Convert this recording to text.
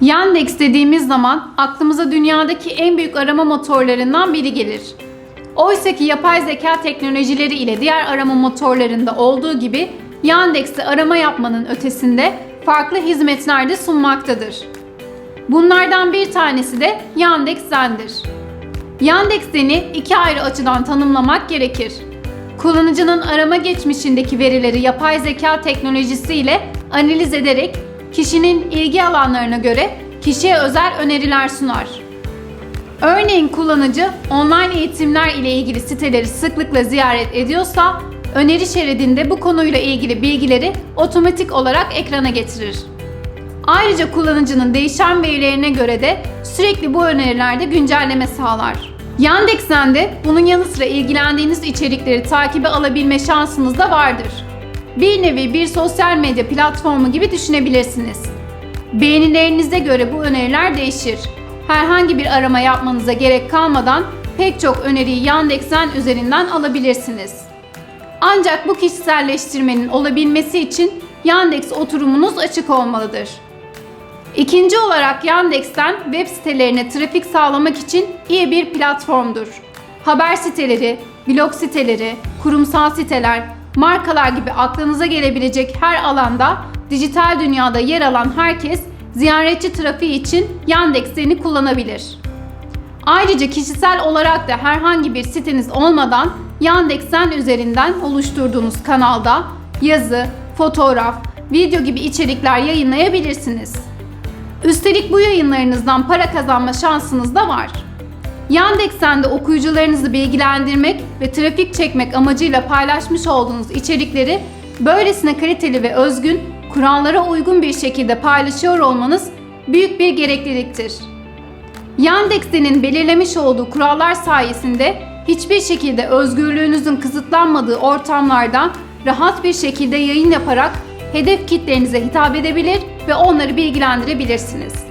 Yandex dediğimiz zaman aklımıza dünyadaki en büyük arama motorlarından biri gelir. Oysa ki yapay zeka teknolojileri ile diğer arama motorlarında olduğu gibi Yandex'te arama yapmanın ötesinde farklı hizmetler de sunmaktadır. Bunlardan bir tanesi de Yandex Zen'dir. Yandex Zen'i iki ayrı açıdan tanımlamak gerekir. Kullanıcının arama geçmişindeki verileri yapay zeka teknolojisi ile analiz ederek kişinin ilgi alanlarına göre kişiye özel öneriler sunar. Örneğin kullanıcı online eğitimler ile ilgili siteleri sıklıkla ziyaret ediyorsa öneri şeridinde bu konuyla ilgili bilgileri otomatik olarak ekrana getirir. Ayrıca kullanıcının değişen verilerine göre de sürekli bu önerilerde güncelleme sağlar. Yandex'ten de bunun yanı sıra ilgilendiğiniz içerikleri takibe alabilme şansınız da vardır. Bir nevi bir sosyal medya platformu gibi düşünebilirsiniz. Beğenilerinize göre bu öneriler değişir. Herhangi bir arama yapmanıza gerek kalmadan pek çok öneriyi Yandex'ten üzerinden alabilirsiniz. Ancak bu kişiselleştirmenin olabilmesi için Yandex oturumunuz açık olmalıdır. İkinci olarak Yandex'ten web sitelerine trafik sağlamak için iyi bir platformdur. Haber siteleri, blog siteleri, kurumsal siteler, markalar gibi aklınıza gelebilecek her alanda dijital dünyada yer alan herkes ziyaretçi trafiği için Yandex'ini kullanabilir. Ayrıca kişisel olarak da herhangi bir siteniz olmadan Yandex'ten üzerinden oluşturduğunuz kanalda yazı, fotoğraf, video gibi içerikler yayınlayabilirsiniz. Üstelik bu yayınlarınızdan para kazanma şansınız da var. Yandex'ten de okuyucularınızı bilgilendirmek ve trafik çekmek amacıyla paylaşmış olduğunuz içerikleri böylesine kaliteli ve özgün, kurallara uygun bir şekilde paylaşıyor olmanız büyük bir gerekliliktir. Yandex'in belirlemiş olduğu kurallar sayesinde hiçbir şekilde özgürlüğünüzün kısıtlanmadığı ortamlarda rahat bir şekilde yayın yaparak hedef kitlerinize hitap edebilir ve onları bilgilendirebilirsiniz.